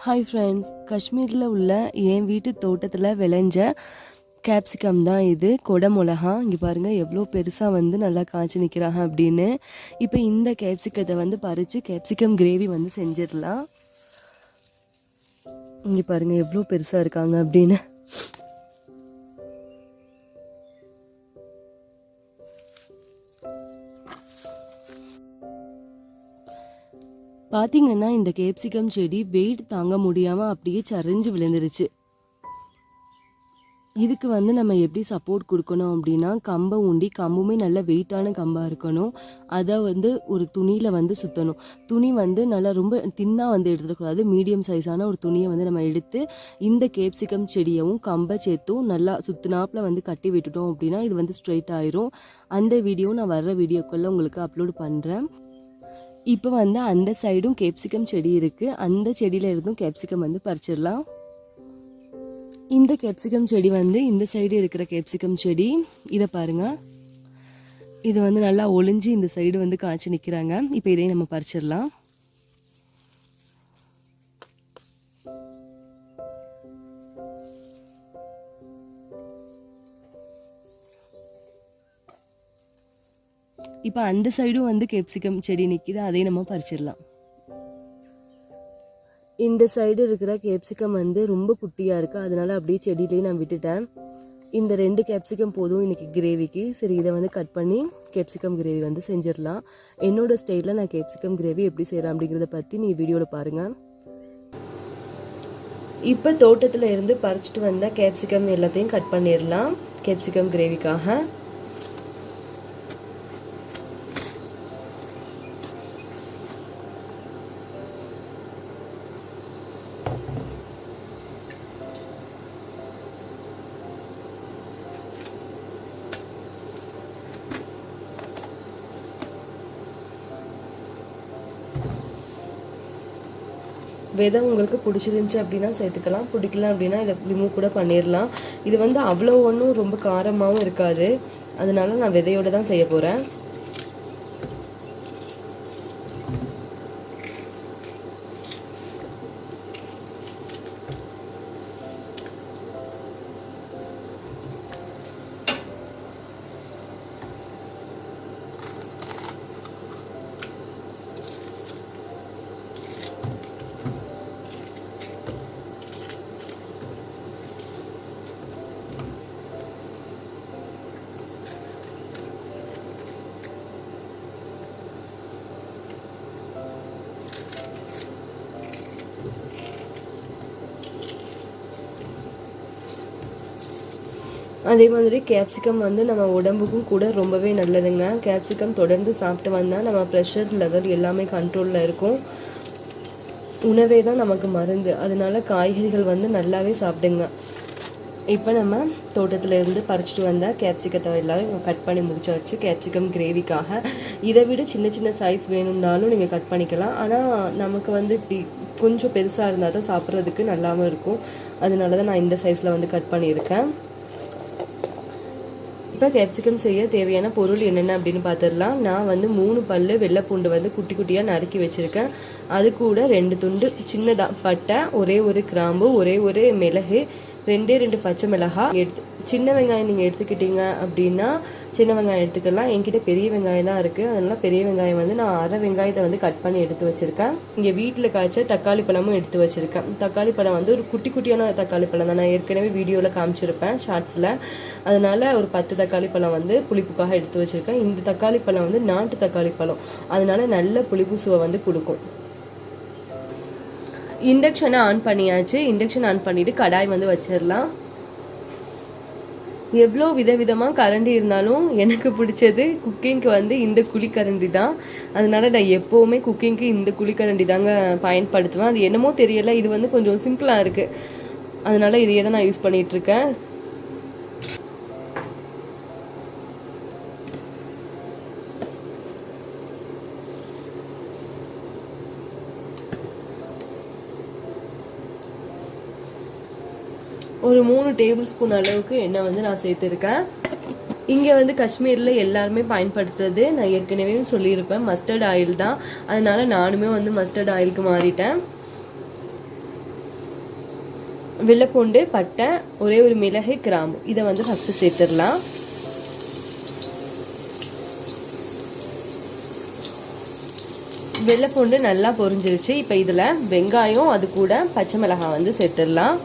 Hi friends காஷ்மீரில் உள்ள என் வீட்டு தோட்டத்தில் விளைஞ்ச கேப்சிகம் தான் இது கொடை மிளகா இங்கே பாருங்கள் எவ்வளோ பெருசாக வந்து நல்லா காய்ச்சி நிற்கிறாங்க அப்படின்னு இப்போ இந்த கேப்சிகத்தை வந்து பறித்து கேப்சிகம் கிரேவி வந்து செஞ்சிடலாம் இங்கே பாருங்கள் எவ்வளோ பெருசாக இருக்காங்க அப்படின்னு பார்த்தீங்கன்னா இந்த கேப்சிகம் செடி வெயிட் தாங்க முடியாமல் அப்படியே சரிஞ்சு விழுந்துருச்சு. இதுக்கு வந்து நம்ம எப்படி சப்போர்ட் கொடுக்கணும் அப்படின்னா கம்பை ஊண்டி கம்புமே நல்ல வெயிட்டான கம்பாக இருக்கணும். அதை வந்து ஒரு துணியில் வந்து சுற்றணும் துணி வந்து நல்லா ரொம்ப தின்னாக வந்து எடுத்துடக்கூடாது. மீடியம் சைஸான ஒரு துணியை வந்து நம்ம எடுத்து இந்த கேப்சிகம் செடியவும் கம்பை சேர்த்தும் நல்லா சுற்றுனாப்பில் வந்து கட்டி விட்டுட்டோம் அப்படின்னா இது வந்து ஸ்ட்ரெயிட் ஆயிரும். அந்த வீடியோ நான் வர்ற வீடியோக்குள்ளே உங்களுக்கு அப்லோட் பண்ணுறேன் இப்போ வந்து அந்த சைடும் கேப்சிகம் செடி இருக்குது அந்த செடியில் இருந்தும் கேப்சிகம் வந்து பறிச்சிடலாம். இந்த கேப்சிகம் செடி வந்து இந்த சைடு இருக்கிற கேப்சிகம் செடி இதை பாருங்கள் இது வந்து நல்லா ஒளிஞ்சு இந்த சைடு வந்து காய்ச்சி நிற்கிறாங்க இப்போ இதையும் நம்ம பறிச்சிடலாம். இப்போ அந்த சைடும் வந்து கேப்சிகம் செடி நிற்கிது அதையும் நம்ம பறிச்சிடலாம். இந்த சைடு இருக்கிற கேப்சிகம் வந்து ரொம்ப குட்டியாக இருக்குது அதனால அப்படியே செடியிலேயே நான் விட்டுட்டேன். இந்த ரெண்டு கேப்சிகம் போதும் இன்றைக்கி கிரேவிக்கு சரி இதை வந்து கட் பண்ணி கேப்சிகம் கிரேவி வந்து செஞ்சிடலாம். என்னோட ஸ்டைலில் நான் கேப்சிகம் கிரேவி எப்படி செய்கிறேன் அப்படிங்கிறத பற்றி நீ வீடியோவில் பாருங்கள் இப்போ தோட்டத்தில் இருந்து பறிச்சிட்டு வந்த கேப்சிகம் எல்லாத்தையும் கட் பண்ணிடலாம். கேப்சிகம் கிரேவிக்காக விதை உங்களுக்கு பிடிச்சிருந்துச்சி அப்படின்னா சேர்த்துக்கலாம். பிடிக்கல அப்படின்னா இதை ரிமூவ் கூட பண்ணிடலாம் இது வந்து அவ்வளோ ஒன்றும் ரொம்ப காரமாகவும் இருக்காது. அதனால நான் விதையோடு தான் செய்ய போகிறேன் அதே மாதிரி கேப்சிகம் வந்து நம்ம உடம்புக்கும் கூட ரொம்பவே நல்லதுங்க. கேப்சிகம் தொடர்ந்து சாப்பிட்டு வந்தால் நம்ம ப்ரெஷர் லெவல் எல்லாமே கண்ட்ரோலில் இருக்கும். உணவே தான் நமக்கு மருந்து. அதனால காய்கறிகள் வந்து நல்லாவே சாப்பிடுங்க. இப்போ நம்ம தோட்டத்தில் இருந்து பறிச்சிட்டு வந்த கேப்சிகத்தை எல்லாம் கட் பண்ணி முடிச்சாச்சு கேப்சிகம் கிரேவிக்காக இதை விட சின்ன சின்ன சைஸ் வேணும்னாலும் நீங்கள் கட் பண்ணிக்கலாம். ஆனால் நமக்கு வந்து இப்படி கொஞ்சம் பெருசாக இருந்தால் தான் சாப்பிட்றதுக்கு நல்லாவும் இருக்கும். அதனால தான் நான் இந்த சைஸில் வந்து கட் பண்ணியிருக்கேன். இப்போ கேப்சிகம் செய்ய தேவையான பொருள் என்னென்ன அப்படின்னு பார்த்துடலாம் நான் வந்து மூணு பல்லு வெள்ளைப்பூண்டு வந்து குட்டி குட்டியாக நறுக்கி வச்சுருக்கேன். அது கூட ரெண்டு துண்டு சின்னதாக பட்டை ஒரே ஒரு கிராம்பு ஒரே ஒரு மிளகு ரெண்டே ரெண்டு பச்சை மிளகாய் எடுத்து சின்ன வெங்காயம் நீங்கள் எடுத்துக்கிட்டீங்க அப்படின்னா சின்ன வெங்காயம் எடுத்துக்கலாம் என்கிட்ட பெரிய வெங்காயம் தான் இருக்குது அதனால பெரிய வெங்காயம் வந்து நான் அரை வெங்காயத்தை வந்து கட் பண்ணி எடுத்து வச்சுருக்கேன். இங்கே வீட்டில் காய்ச்ச தக்காளி பழமும் எடுத்து வச்சுருக்கேன். தக்காளி பழம் வந்து ஒரு குட்டி குட்டியான தக்காளி பழம் தான். நான் ஏற்கனவே வீடியோவில் காமிச்சிருப்பேன் ஷார்ட்ஸில் அதனால் ஒரு பத்து தக்காளி பழம் வந்து புளிப்புக்காக எடுத்து வச்சுருக்கேன். இந்த தக்காளி பழம் வந்து நாட்டு தக்காளி பழம். அதனால நல்ல புளிப்பு சுவை வந்து கொடுக்கும். இண்டக்ஷனை ஆன் பண்ணியாச்சு. இண்டக்ஷன் ஆன் பண்ணிவிட்டு கடாய் வந்து வச்சிடலாம் எவ்வளோ விதவிதமாக கரண்டி இருந்தாலும் எனக்கு பிடிச்சது குக்கிங்க்கு வந்து இந்த குழிக்கரண்டி தான். அதனால் நான் எப்போவுமே குக்கிங்க்கு இந்த குழிக்கரண்டி தாங்க பயன்படுத்துவேன். அது என்னமோ தெரியல இது வந்து கொஞ்சம் சிம்பிளாக இருக்குது அதனால் இதையே தான் நான் யூஸ் பண்ணிகிட்ருக்கேன் ஒரு மூணு டேபிள் ஸ்பூன் அளவுக்கு எண்ணெய் வந்து நான் சேர்த்துருக்கேன். இங்கே வந்து காஷ்மீரில் எல்லாருமே பயன்படுத்துறது நான் ஏற்கனவே சொல்லியிருப்பேன். மஸ்டர்ட் ஆயில் தான். அதனால் நானுமே வந்து மஸ்டர்ட் ஆயிலுக்கு மாறிட்டேன். வெள்ளைப்பூண்டு பட்டை ஒரே ஒரு மிளகு கிராம்பு. இதை வந்து ஃபஸ்ட்டு சேர்த்துடலாம். வெள்ளைப்பூண்டு நல்லா பொரிஞ்சிருச்சு. இப்போ இதில் வெங்காயம் அது கூட பச்சை மிளகாய் வந்து சேர்த்துடலாம்.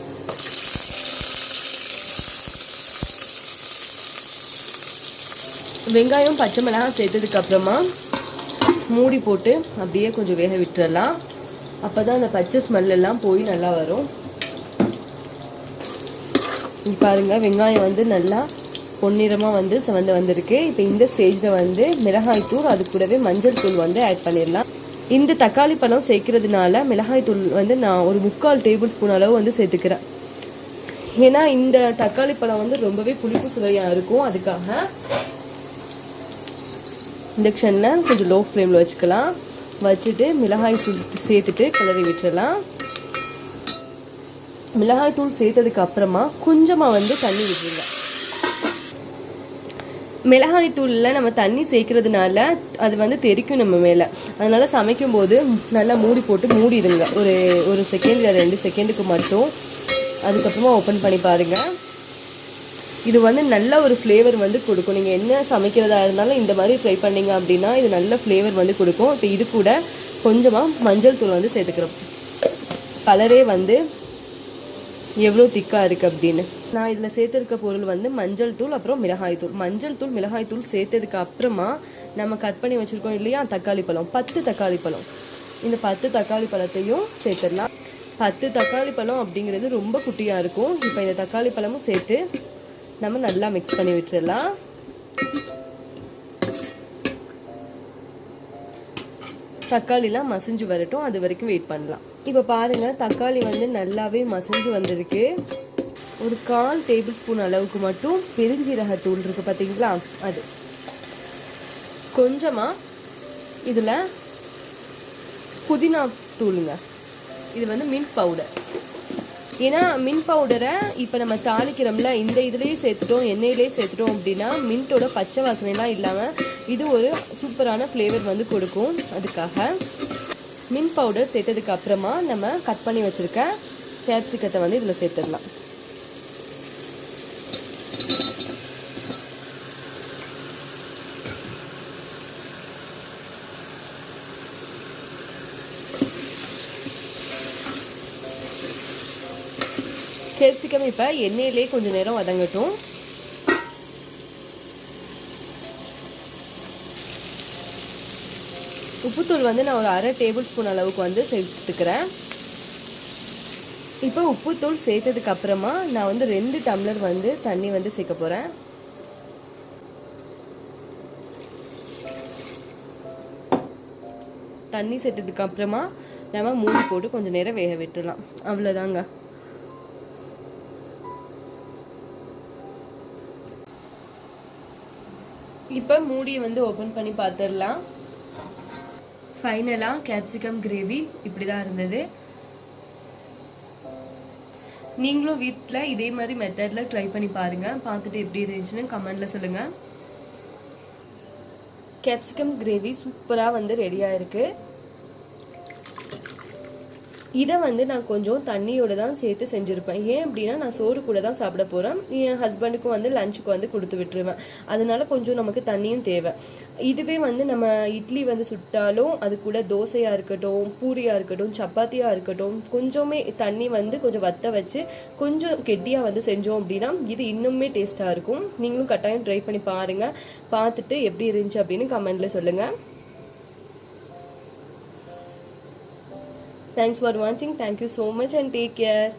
வெங்காயம் பச்சை மிளகாய் சேர்த்ததுக்கு அப்புறமா மூடி போட்டு அப்படியே கொஞ்சம் வேக விட்டுறலாம். அப்போ தான் அந்த பச்சை ஸ்மெல் எல்லாம் போய் நல்லா வரும். பாருங்கள் பாருங்க வெங்காயம் வந்து நல்லா பொன்னிறமாக வந்து செவந்து வந்திருக்கு. இப்போ இந்த ஸ்டேஜில் வந்து மிளகாய் தூள் அது கூடவே மஞ்சள் தூள் வந்து ஆட் பண்ணிடலாம். இந்த தக்காளி பழம் சேர்க்கறதுனால மிளகாய் தூள் வந்து நான் ஒரு முக்கால் டேபிள் ஸ்பூன் அளவு வந்து சேர்த்துக்கிறேன். ஏன்னா இந்த தக்காளி பழம் வந்து ரொம்பவே புளிப்பு சுவையாக இருக்கும். அதுக்காக இண்டக்ஷனில் கொஞ்சம் லோ ஃப்ளேமில் வச்சுக்கலாம். வச்சுட்டு மிளகாய் தூள் சேர்த்துட்டு கிளறி விட்டுறலாம். மிளகாய் தூள் சேர்த்ததுக்கு அப்புறமா கொஞ்சமாக வந்து தண்ணி விட்டுருங்க. மிளகாய் தூளில் நம்ம தண்ணி சேர்க்கறதுனால அது வந்து தெரிக்கும் நம்ம மேலே. அதனால் சமைக்கும்போது நல்லா மூடி போட்டு மூடிடுங்க. ஒரு ஒரு செகண்ட் ரெண்டு செகண்டுக்கு மட்டும். அதுக்கப்புறமா ஓப்பன் பண்ணி பாருங்கள் இது வந்து நல்ல ஒரு ஃப்ளேவர் வந்து கொடுக்கும். நீங்கள் என்ன சமைக்கிறதா இருந்தாலும் இந்த மாதிரி ட்ரை பண்ணீங்க அப்படின்னா இது நல்ல ஃப்ளேவர் வந்து கொடுக்கும். இப்போ இது கூட கொஞ்சமாக மஞ்சள் தூள் வந்து சேர்த்துக்கிறோம். கலரே வந்து எவ்வளோ திக்காக இருக்குது அப்படின்னு. நான் இதில் சேர்த்துருக்க பொருள் வந்து மஞ்சள் தூள் அப்புறம் மிளகாய் தூள். மஞ்சள் தூள் மிளகாய் தூள் சேர்த்ததுக்கு அப்புறமா நம்ம கட் பண்ணி வச்சுருக்கோம் இல்லையா? தக்காளி பழம். பத்து தக்காளி பழம். இந்த பத்து தக்காளி பழத்தையும் சேர்த்துடலாம். பத்து தக்காளி பழம் அப்படிங்கிறது ரொம்ப குட்டியாக இருக்கும். இப்போ இந்த தக்காளி பழமும் சேர்த்து நம்ம நல்லா மிக்ஸ் பண்ணி விட்டுறலாம். தக்காளிலாம் மசிஞ்சு வரட்டும் அது வரைக்கும் வெயிட் பண்ணலாம். இப்போ பாருங்கள் தக்காளி வந்து நல்லாவே மசிஞ்சு வந்திருக்கு. ஒரு கால் டேபிள் ஸ்பூன் அளவுக்கு மட்டும் பெருஞ்சீரகத்தூள் இருக்கு பார்த்தீங்களா அது. கொஞ்சமாக இதில் புதினா தூளுங்க. இது வந்து மின்ட் பவுடர் ஏன்னா மின் பவுடரை இப்போ நம்ம தாளிக்கிறோம்ல இந்த இதுலேயே சேர்த்துட்டோம் எண்ணெயிலே சேர்த்துட்டோம் அப்படின்னா மின்ட்டோட பச்சை வாசனைலாம் இல்லாமல் இது ஒரு சூப்பரான ஃப்ளேவர் வந்து கொடுக்கும். அதுக்காக மின் பவுடர் சேர்த்ததுக்கு அப்புறமா நம்ம கட் பண்ணி வச்சுருக்க கேப்சிக்கத்தை வந்து இதில் சேர்த்துடலாம். கேப்சிகம் இப்போ. எண்ணெயிலே கொஞ்சம் நேரம் வதங்கட்டும். உப்புத்தூள் வந்து நான் ஒரு அரை டேபிள் ஸ்பூன் அளவுக்கு வந்து சேர்த்துக்கிறேன். இப்போ உப்புத்தூள் சேர்த்ததுக்கு அப்புறமா நான் வந்து ரெண்டு டம்ளர் வந்து தண்ணி வந்து சேர்க்க போகிறேன் தண்ணி சேர்த்ததுக்கு அப்புறமா நம்ம மூடி போட்டு கொஞ்சம் நேரம் வேக விட்டுடலாம். அவ்வளோதாங்க இப்போ மூடியை வந்து ஓப்பன் பண்ணி பார்த்துடலாம் ஃபைனலாக கேப்சிகம் கிரேவி இப்படி தான் இருந்தது. நீங்களும் வீட்டில் இதே மாதிரி மெத்தடில் ட்ரை பண்ணி பாருங்கள் பார்த்துட்டு எப்படி இருந்துச்சுன்னு கமெண்டில் சொல்லுங்கள் கேப்சிகம் கிரேவி சூப்பராக வந்து ரெடியாக இருக்குது இதை வந்து நான் கொஞ்சம் தண்ணியோடு தான் சேர்த்து செஞ்சுருப்பேன். ஏன் அப்படின்னா நான் சோறு கூட தான் சாப்பிட போகிறேன் என் ஹஸ்பண்டுக்கும் வந்து லஞ்சுக்கு வந்து கொடுத்து விட்டுருவேன். அதனால கொஞ்சம் நமக்கு தண்ணியும் தேவை. இதுவே வந்து நம்ம இட்லி வந்து சுட்டாலும் அது கூட தோசையாக இருக்கட்டும் பூரியாக இருக்கட்டும் சப்பாத்தியாக இருக்கட்டும் கொஞ்சமே தண்ணி வந்து கொஞ்சம் வத்த வச்சு கொஞ்சம் கெட்டியாக வந்து செஞ்சோம் அப்படின்னா இது இன்னுமே டேஸ்ட்டாக இருக்கும். நீங்களும் கட்டாயம் ட்ரை பண்ணி பாருங்கள் பார்த்துட்டு எப்படி இருந்துச்சு அப்படின்னு கமெண்ட்டில் சொல்லுங்கள் Thanks for watching. Thank you so much and take care.